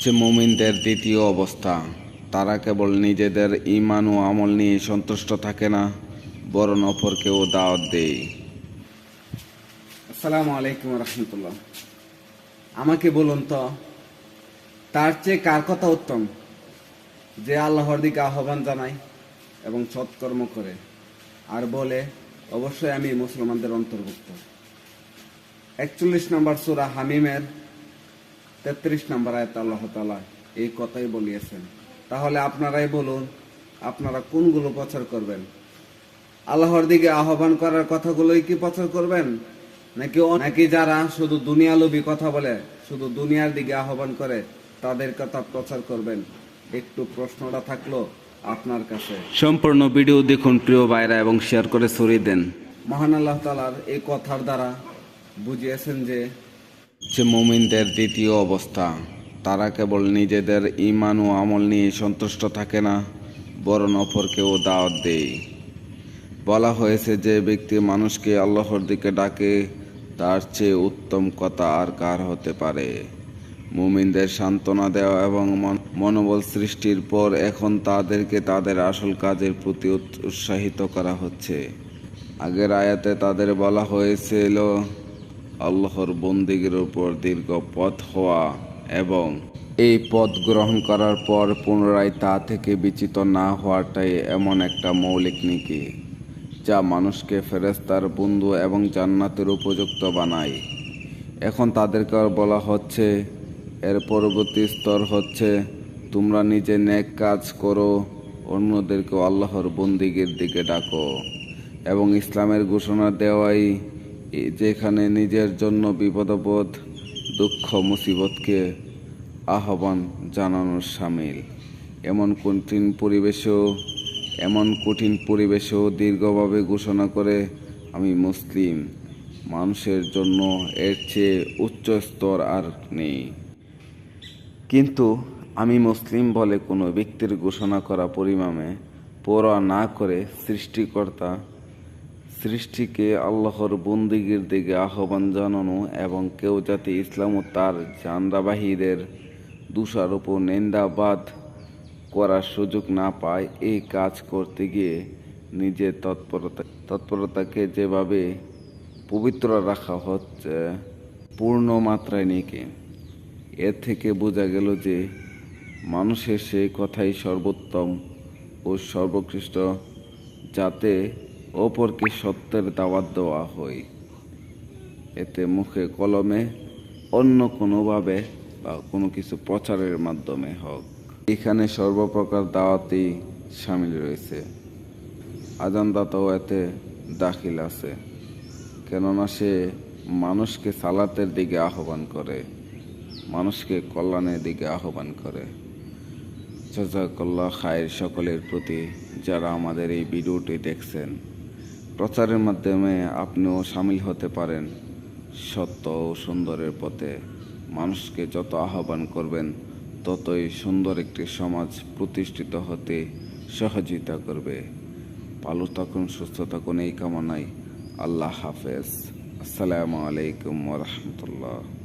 হচ্ছে মুমিনদের দ্বিতীয় অবস্থা। তারা কেবল নিজেদের ইমান ও আমল নিয়ে সন্তুষ্ট থাকে না, বরং অপরকেও দাওয়াত দেয়। আসসালামু আলাইকুম রহমতুল্লাহ। আমাকে বলুন তো, তার চেয়ে কার কথা উত্তম? যে আল্লাহর দিকে আহ্বান জানায় এবং সৎকর্ম করে। আর বলে, অবশ্যই আমি মুসলমানদের অন্তর্ভুক্ত। একচল্লিশ নম্বর সুরা হামিমের তেত্রিশ নম্বর আয়ত আল্লাহ তালা এই কথাই বলিয়েছেন। তাহলে আপনারাই বলুন আপনারা কোনগুলো প্রচার করবেন? আল্লাহর দিকে আহ্বান করার কথাগুলোই কি প্রচার করবেন? নাকি নাকি যারা শুধু দুনিয়ালোভী কথা বলে শুধু দুনিয়ার দিকে আহ্বান করে তাদের কথা প্রচার করবেন? একটু প্রশ্নটা থাকল আপনার কাছে। সম্পূর্ণ ভিডিও দেখুন প্রিয় ভাইরা এবং শেয়ার করে ছড়িয়ে দেন। মহান আল্লাহ তালার এই কথার দ্বারা বুঝিয়েছেন যে হচ্ছে মুমিনদের দ্বিতীয় অবস্থা, তারা কেবল নিজেদের ইমান ও আমল নিয়ে সন্তুষ্ট থাকে না, বরং অপরকেও দাওয়াত দেয়। বলা হয়েছে যে ব্যক্তি মানুষকে আল্লাহর দিকে ডাকে, তার চেয়ে উত্তম কথা আর কার হতে পারে? মুমিনদের সান্ত্বনা দেওয়া এবং মনোবল সৃষ্টির পর এখন তাদেরকে তাদের আসল কাজের প্রতি উৎ- উৎসাহিত করা হচ্ছে। আগের আয়াতে তাদের বলা হয়েছিল আল্লাহর বন্দিগের উপর দীর্ঘ পথ হওয়া এবং এই পথ গ্রহণ করার পর পুনরায় তা থেকে বিচিত না হওয়াটাই এমন একটা মৌলিক নীতি, যা মানুষকে ফেরেস্তার বন্ধু এবং জান্নাতের উপযুক্ত বানায়। এখন তাদেরকে বলা হচ্ছে, এর পরবর্তী স্তর হচ্ছে, তোমরা নিজে ন্যাক কাজ করো অন্যদেরকে আল্লাহর বন্দিগের দিকে ডাকো। এবং ইসলামের ঘোষণা দেওয়াই যেখানে নিজের জন্য বিপদবোধ, দুঃখ, মুসিবতকে আহ্বান জানানোর সামিল। এমন কঠিন পরিবেশেও, এমন কঠিন পরিবেশেও দীর্ঘভাবে ঘোষণা করে আমি মুসলিম। মানুষের জন্য এর চেয়ে উচ্চ স্তর আর নেই। কিন্তু আমি মুসলিম বলে কোনো ব্যক্তির ঘোষণা করা পরিমাণে পড়া না করে সৃষ্টিকর্তা সৃষ্টিকে আল্লাহর বন্দিগির দিকে আহ্বান জানানো এবং কেউ যাতে ইসলাম ও তার জান্দাবাহীদের দোষারোপ ও নিন্দাবাদ করার সুযোগ না পায়, এই কাজ করতে গিয়ে নিজের তৎপরতা তৎপরতাকে যেভাবে পবিত্র রাখা হচ্ছে, পূর্ণ মাত্রায় নেকে। এর থেকে বোঝা গেল যে মানুষের সেই কথাই সর্বোত্তম ও সর্বকৃষ্ট যাতে অপরকে সত্যের দাওয়াত দেওয়া হয়। এতে মুখে কলমে অন্য কোনোভাবে বা কোনো কিছু প্রচারের মাধ্যমে হোক। এখানে সর্বপ্রকার দাওয়াতই সামিল রয়েছে। আজানদাতাও এতে দাখিল আছে। কেননা সে মানুষকে সালাতের দিকে আহ্বান করে, মানুষকে কল্যাণের দিকে আহ্বান করে। জাজাকাল্লাহ খায়ের সকলের প্রতি যারা আমাদের এই ভিডিওটি দেখছেন প্রচারের মাধ্যমে আপনিও সামিল হতে পারেন। সত্য ও সুন্দরের পথে মানুষকে যত আহ্বান করবেন, ততই সুন্দর একটি সমাজ প্রতিষ্ঠিত হতে সহযোগিতা করবে। ভালো থাকুন, সুস্থ থাকুন, এই কামনায় আল্লাহ হাফেজ। আসসালামু আলাইকুম রহমতুল্লাহ।